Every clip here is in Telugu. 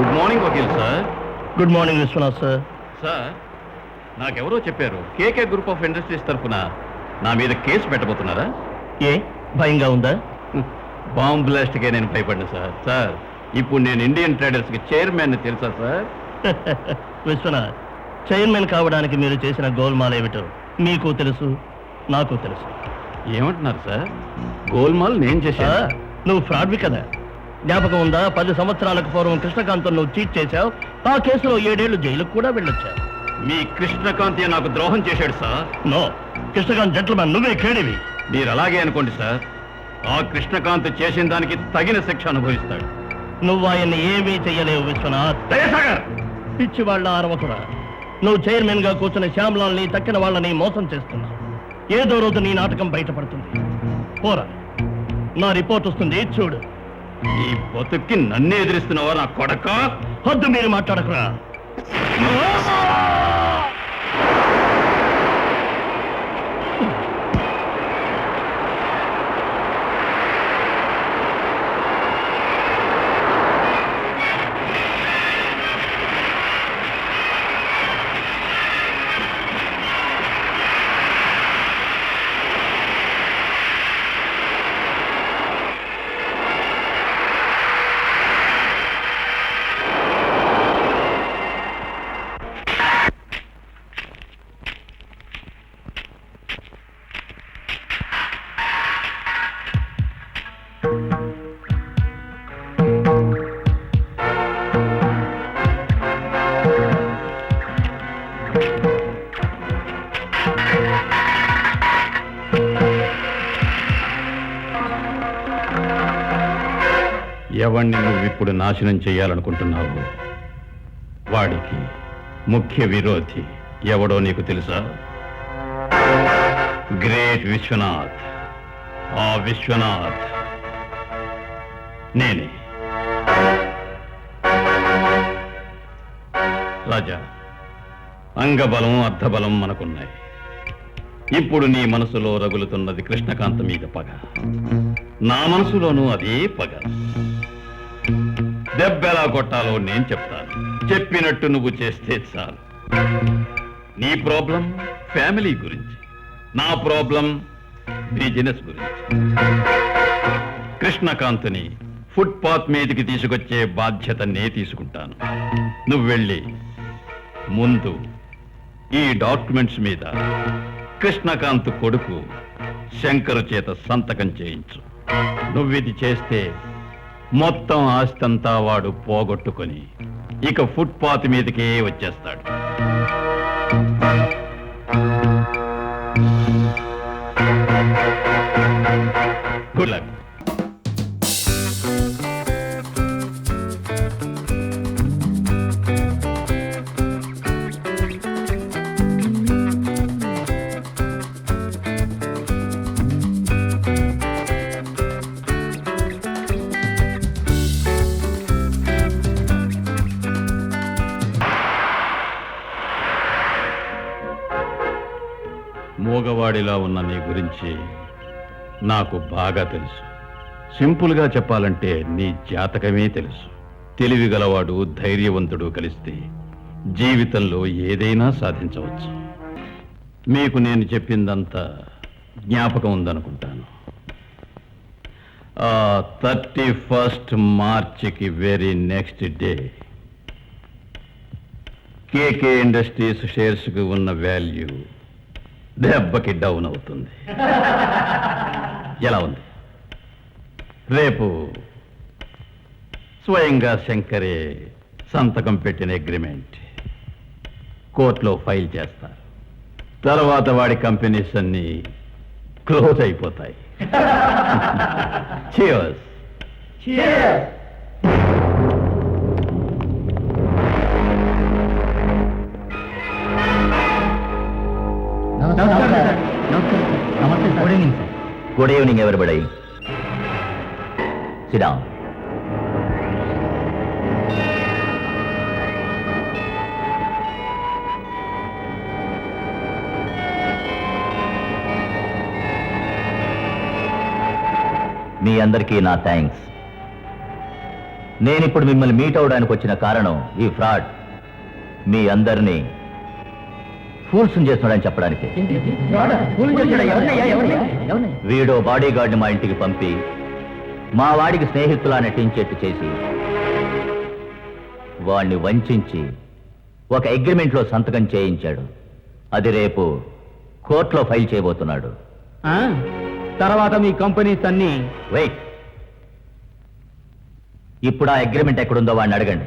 Good morning Vakeel sir good morning Vishwanath sir sir నాకెవరో చెప్పారు. కేకే గ్రూప్ ఆఫ్ ఇండస్ట్రీస్ తరఫున నా మీద కేసు పెట్టబోతున్నారా? ఏ? భయంగా ఉందా? బాంబ్ బ్లాస్ట్కే నేను భయపడ్డా సార్ సార్ ఇప్పుడు నేను ఇండియన్ ట్రేడర్స్కి చైర్మన్ తెలుసా సార్ విశ్వనాథ్ చైర్మన్ కావడానికి మీరు చేసిన గోల్మాల్ ఏమిటో మీకు తెలుసు నాకు తెలుసు. ఏమంటున్నారు సార్ గోల్మాల్ నేను ఆ, చేశాను నువ్వు ఫ్రాడ్వి కదా. జ్ఞాపకం ఉందా? పది సంవత్సరాలకు పూర్వం కృష్ణకాంతం నువ్వు చీట్ చేశావు. ఆ కేసులో ఏడేళ్ళు జైలుకు కూడా వెళ్ళొచ్చావు. మీ కృష్ణకాంతి నాకు ద్రోహం చేశాడు సార్. నో. కృష్ణకాంత్ జెంట్లమెన్ నువ్వే కేడివి. మీరు అలాగే అనుకోండి సార్. ఆ కృష్ణకాంత్ చేసిన దానికి తగిన శిక్ష అనుభవిస్తాడు. నువ్వు ఆయన్ని ఏమీ చెయ్యలేవు విశ్వనాథ్. దయసాగర్ పిచ్చి వాళ్ళ అరవకురా నువ్వు చైర్మన్గా కూర్చున్న శ్యామ్లాల్ని తక్కిన వాళ్ళని మోసం చేస్తున్నావు. ఏదో రోజు నీ నాటకం బయటపడుతుంది. పోరా. నా రిపోర్ట్ వస్తుంది చూడు. ఈ బతుక్కి నన్నే ఎదిరిస్తున్నావా నా కొడక? హద్దు మీరు మాట్లాడకురా. ఎవణ్ణి నువ్వు ఇప్పుడు నాశనం చేయాలనుకుంటున్నావు? వాడికి ముఖ్య విరోధి ఎవడో నీకు తెలుసా? గ్రేట్ విశ్వనాథ్. ఆ విశ్వనాథ్ నేనే. రాజా అంగబలం అర్ధబలం మనకున్నాయి. ఇప్పుడు నీ మనసులో రగులుతున్నది కృష్ణకాంత మీద పగ. నా మనసులోనూ అదే పగ. దెబ్బెలా కొట్టాలో నేను చెప్తాను. చెప్పినట్టు నువ్వు చేస్తే చాలు. నీ ప్రాబ్లం ఫ్యామిలీ గురించి నా ప్రాబ్లం బిజినెస్ గురించి. కృష్ణకాంత్ని ఫుట్పాత్ మీదకి తీసుకొచ్చే బాధ్యత నే తీసుకుంటాను. నువ్వు వెళ్ళి ముందు ఈ డాక్యుమెంట్స్ మీద కృష్ణకాంత్ కొడుకు శంకరు చేత సంతకం చేయించు. నువ్విది చేస్తే మొత్తం ఆస్తంతా వాడు పోగొట్టుకొని ఇక ఫుట్పాత్ మీదకే వచ్చేస్తాడు. గుడ్ లక్ మూగవాడిలా ఉన్న నీ గురించి నాకు బాగా తెలుసు. సింపుల్గా చెప్పాలంటే నీ జాతకమే తెలుసు. తెలివిగలవాడు ధైర్యవంతుడు కలిస్తే జీవితంలో ఏదైనా సాధించవచ్చు. మీకు నేను చెప్పిందంతా జ్ఞాపకం ఉందనుకుంటాను. Thirty first మార్చికి very next day. KK industries షేర్స్కి ఉన్న వాల్యూ దెబ్బకి డౌన్ అవుతుంది. ఎలా ఉంది? రేపు స్వయంగా శంకరే సంతకం పెట్టిన అగ్రిమెంట్ కోర్టులో ఫైల్ చేస్తారు తర్వాత వాడి కంపెనీస్ అన్ని క్లోజ్ అయిపోతాయి. Cheers. గుడ్ ఈవినింగ్ ఎవరిబడి సిడా మీ అందరికీ నా థ్యాంక్స్ నేను ఇప్పుడు మిమ్మల్ని మీట్ అవడానికి వచ్చిన కారణం ఈ ఫ్రాడ్ మీ అందరినీ ఫూల్స్ చేస్తున్నాడని చెప్పడానికి. వీడో బాడీ గార్డ్ని మా ఇంటికి పంపి మా వాడికి స్నేహితులా నటించేట్టు చేసి వాణ్ణి వంచి ఒక అగ్రిమెంట్లో సంతకం చేయించాడు. అది రేపు కోర్టులో ఫైల్ చేయబోతున్నాడు. తర్వాత మీ కంపెనీస్ అన్ని వెయిట్. ఇప్పుడు ఆ అగ్రిమెంట్ ఎక్కడుందో వాడిని అడగండి.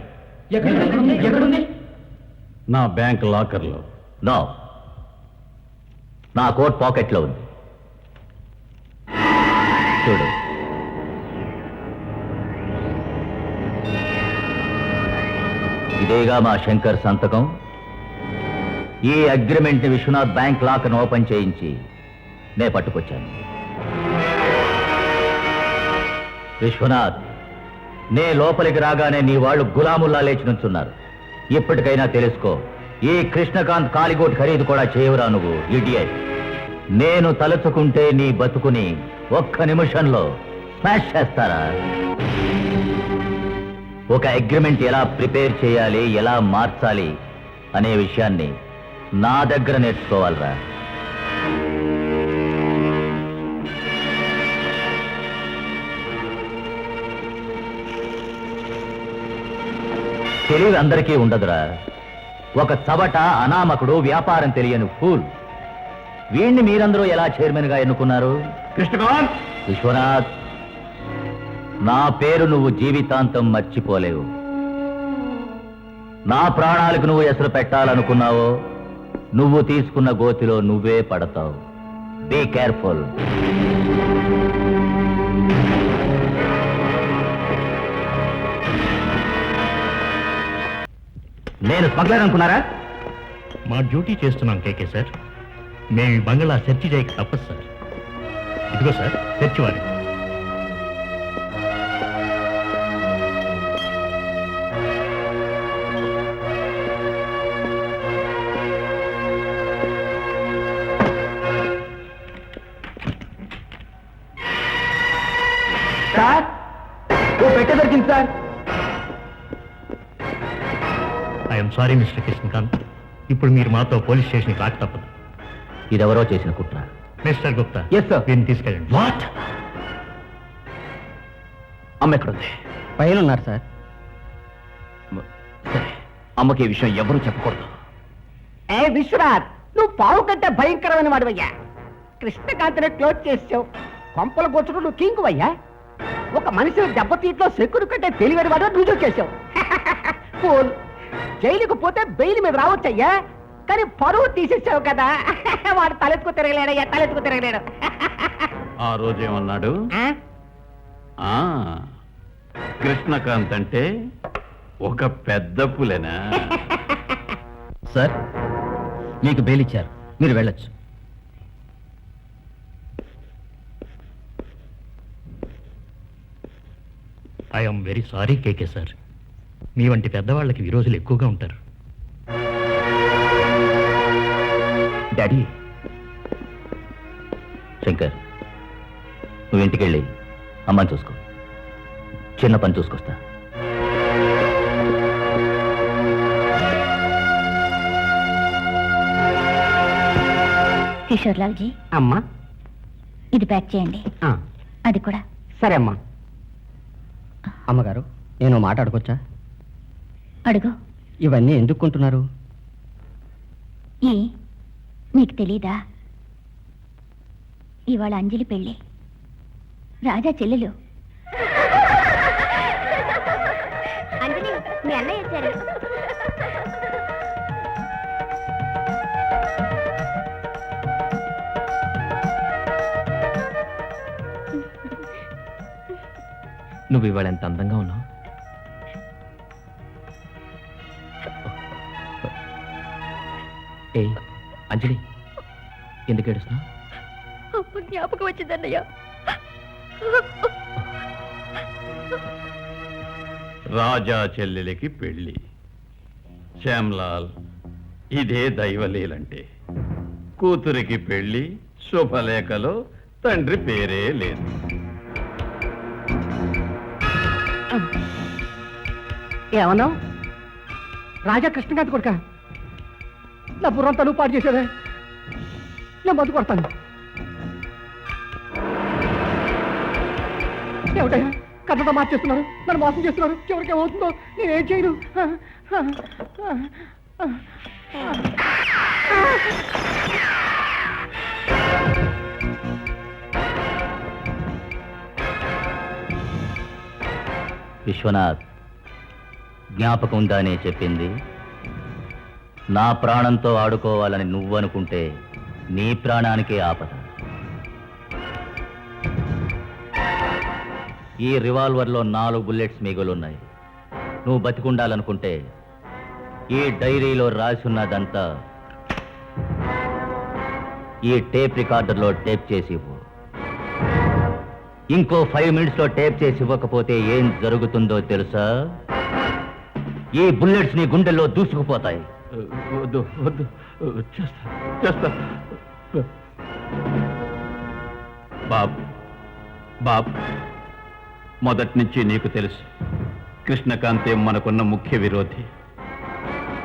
నా బ్యాంక్ లాకర్లో. నో. నా కోట్ పాకెట్లో ఉంది. చూడు. ఇదేగా మా శంకర్ సంతకం. ఈ అగ్రిమెంట్ని విశ్వనాథ్ బ్యాంక్ లాకర్ను ఓపెన్ చేయించి నే పట్టుకొచ్చాను. విశ్వనాథ్ నే లోపలికి రాగానే నీ వాళ్ళు గులాముల్లా లేచి నుంచున్నారు. ఇప్పటికైనా తెలుసుకో ఈ కృష్ణకాంత్ కాలిగోట్ ఖరీదు కూడా చేయవురా నువ్వు ఇడియట్ నేను తలుచుకుంటే నీ బతుకుని ఒక్క నిమిషంలో స్మాష్ చేస్తారా? ఒక అగ్రిమెంట్ ఎలా ప్రిపేర్ చేయాలి ఎలా మార్చాలి అనే విషయాన్ని నా దగ్గర నేర్చుకోవాలరా. తెలివి అందరికీ ఉండదురా. ఒక చవట అనామకుడు వ్యాపారం తెలియని ఫూల్ వీణ్ణి మీరందరూ ఎలా చైర్మన్గా ఎన్నుకున్నారు? కృష్ణకాంత్! విశ్వనాథ్! నా పేరు నువ్వు జీవితాంతం మర్చిపోలేవు. నా ప్రాణాలకు నువ్వు ఎసరు పెట్టాలనుకున్నావో నువ్వు తీసుకున్న గోతిలో నువ్వే పడతావు. బీ కేర్ఫుల్ నేను స్మగ్లర్ అనుకున్నారా మా డ్యూటీ చేస్తున్నాం కేకే సార్. మేము ఈ బంగ్లా సెర్చ్ చేయక తప్పదు సార్. ఇదిగో సార్ సెర్చ్ వారి. సార్ ఓ పెట్టె దొరికింది sir. I'm sorry mister Krishnakanth ఇప్పుడు మీరు మాతో పోలీస్ స్టేషన్కి రాక తప్పదు. ఇదెవరో చేసిన కుట్ర? Mister Gupta Yes, sir. దీన్ని తీసుకెళ్ళండి. వాట్ అమ్మ ఎక్కడుంది? పైన ఉన్నారు సార్ సరే అమ్మకి ఈ విషయం ఎవరూ చెప్పకూడదు. ఏ విశ్వనాథ్ నువ్వు పావు కంటే భయంకరమైన వాడివయ్యా. కృష్ణకాంతని క్లోజ్ చేసావు కొంపల గొచ్చుడు నువ్వు కింకువయ్యా. ఒక మనిషిని దెబ్బతీట్లో సెక్యూరి కంటే తెలివైన వాడు రుజువు చేసావు జైలుకు పోతే బెయిల్ మీద రావచ్చయ్యా? కానీ పరువు తీసేసావు కదా. వాడు తలెత్తుకు తిరగలేడయ్యా తలెత్తుకు తిరగలేడు. ఆ రోజేమన్నాడు? ఆ? ఆ కృష్ణకాంత్ అంటే ఒక పెద్ద పులెనా? సార్ మీకు బెయిల్ ఇచ్చారు. మీరు వెళ్ళొచ్చు. I'm very sorry KK sir. మీ వంటి పెద్దవాళ్ళకి విరోధులు ఎక్కువగా ఉంటారు. డాడీ. శంకర్ నువ్వు ఇంటికి వెళ్ళి అమ్మని చూసుకో. చిన్న పని చూసుకొస్తా. కిషోర్లాల్ జీ అమ్మా. ఇది ప్యాక్ చేయండి. ఆ, అది కూడా. సరే అమ్మా. అమ్మగారు నేను మాట అడగొచ్చా అడుగు. ఇవన్నీ ఎందుకు కొంటున్నారు ఏ నీకు తెలీదా? ఇవాళ అంజలి పెళ్ళి. రాజా చెల్లెలు. అంజలి మీ అన్నయ్య వచ్చారు. నువ్వు ఇవాళ ఎంత అందంగా ఉన్నావు? ఏ అంజలి ఎందుకు ఏడుస్తున్నావు? అప్పుడు జ్ఞాపకం వచ్చిందన్నయ్య. రాజా చెల్లెలికి పెళ్ళి శ్యామ్లాల్ ఇదే దైవలీలంటే. కూతురికి పెళ్ళి శుభలేఖలో తండ్రి పేరే లేదు. ఏమన్నావు? రాజా కృష్ణకాంత్ కొడుక? నా బుర్రంతా నువ్వు పాడు చేసేదే. నేను మందు కొడతాను. ఏమిటయ్యా? కథతో మార్చేస్తున్నారు. నన్ను మోసం చేస్తున్నారు. చివరికి ఏమవుతుందో నేనేం చేయను? విశ్వనాథ్ జ్ఞాపకం ఉందానే చెప్పింది? నా ప్రాణంతో ఆడుకోవాలని నువ్వనుకుంటే నీ ప్రాణానికే ఆపద. ఈ రివాల్వర్లో నాలుగు బుల్లెట్స్ మిగులున్నాయి నువ్వు బతికుండాలనుకుంటే ఈ డైరీలో రాసున్నదంతా ఈ టేప్ రికార్డర్లో టేప్ చేసి ఇవ్వు. ఇంకో ఫైవ్ మినిట్స్లో టేప్ చేసి ఇవ్వకపోతే ఏం జరుగుతుందో తెలుసా? ఈ బుల్లెట్స్ నీ గుండెల్లో దూసుకుపోతాయి. వద్దు వద్దు చేస్తా చేస్తా. బాబ్ బాబ్ మొదటి నుంచి నీకు తెలుసు కృష్ణకాంతే మనకున్న ముఖ్య విరోధి.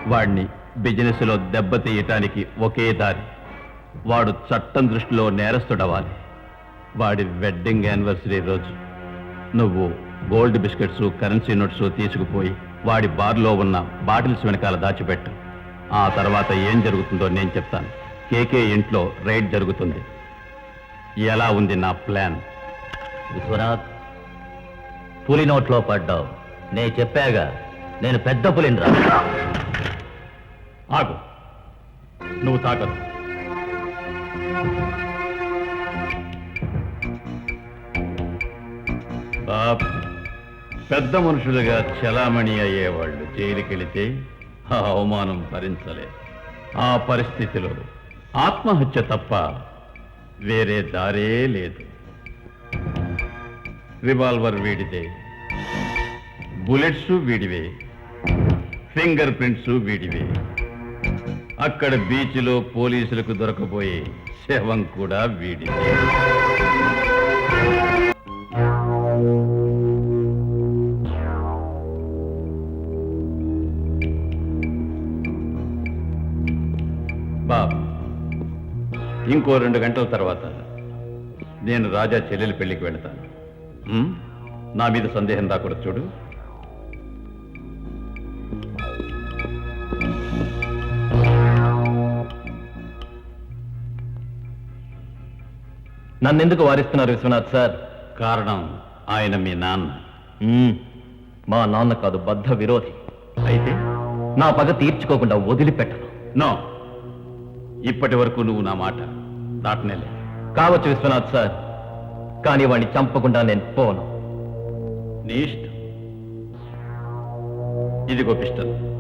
వాడిని బిజినెస్లో దెబ్బతీయటానికి ఒకే దారి వాడు చట్టం దృష్టిలో నేరస్తుడవాలి వాడి వెడ్డింగ్ యానివర్సరీ రోజు నువ్వు గోల్డ్ బిస్కెట్స్ కరెన్సీ నోట్స్ తీసుకుపోయి వాడి బార్లో ఉన్న బాటిల్స్ వెనకాల దాచిపెట్టు. ఆ తర్వాత ఏం జరుగుతుందో నేను చెప్తాను. కేకే ఇంట్లో రైడ్ జరుగుతుంది. ఎలా ఉంది నా ప్లాన్? విశ్వనాథ్ పులి నోట్లో పడ్డావు. నేను చెప్పాగా నేను పెద్ద పులిని రా. ఆగు. నువ్వు తాకదు బాబ్. పెద్ద మనుషులుగా చలామణి అయ్యేవాళ్ళు జైలుకెళితే ఆ అవమానం భరించలేదు. ఆ పరిస్థితిలో ఆత్మహత్య తప్ప వేరే దారే లేదు. రివాల్వర్ వీడిదే. బుల్లెట్స్ వీడివే. ఫింగర్ ప్రింట్స్ వీడివే. అక్కడ బీచ్లో పోలీసులకు దొరకబోయే శవం కూడా వీడిదే. ఇంకో రెండు గంటల తర్వాత నేను రాజా చెల్లెలి పెళ్ళికి వెళతాను? నా మీద సందేహం రాకూడదు చూడు. నన్నెందుకు వారిస్తున్నారు విశ్వనాథ్ సార్? కారణం ఆయన మీ నాన్న. మా నాన్న కాదు బద్ధ విరోధి. అయితే? నా పగ తీర్చుకోకుండా వదిలిపెట్టను. నో ఇప్పటి వరకు నువ్వు నా మాట దాటనేలే కావచ్చు విశ్వనాథ్ సార్ కానీ వాడిని చంపకుండా నేను పోను. నీ ఇష్టం. ఇదిగో పిస్టల్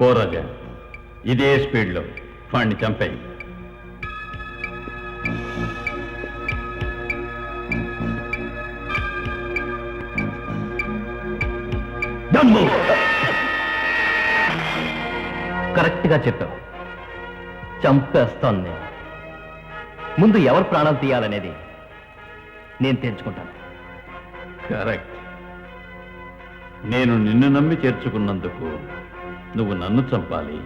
పో ఇదే స్పీడ్లో వాణ్ణి చంపేయి. కరెక్ట్గా చెప్పావు. చంపేస్తాను నేను. ముందు ఎవరు ప్రాణాలు తీయాలనేది నేను తెలుసుకుంటాను కరెక్ట్ నేను నిన్ను నమ్మి చేర్చుకున్నందుకు నువ్వు నన్ను చంపాలి.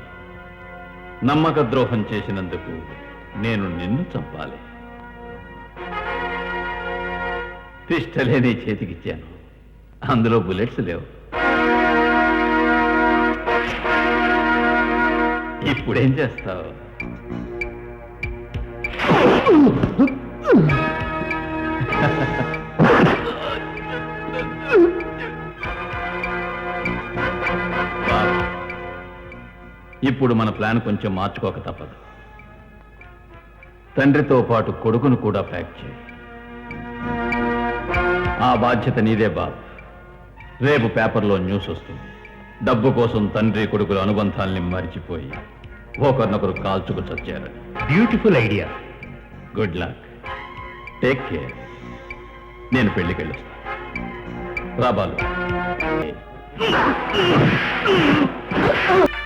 నమ్మక ద్రోహం చేసినందుకు నేను నిన్ను చంపాలి. పిస్టలే నీ చేతికిచ్చాను. అందులో బుల్లెట్స్ లేవు. ఇప్పుడేం చేస్తావు? ఇప్పుడు మన ప్లాన్ కొంచెం మార్చుకోక తప్పదు. తండ్రితో పాటు కొడుకును కూడా ప్యాక్ చేయి. ఆ బాధ్యత నీదే బాబు. రేపు పేపర్లో న్యూస్ వస్తుంది. డబ్బు కోసం తండ్రి కొడుకుల అనుబంధాల్ని మరిచిపోయి. ఒకరినొకరు కాల్చుకు చచ్చారని beautiful idea good luck take care నేను పెళ్ళికి వెళ్ళొస్తాను రాబాలు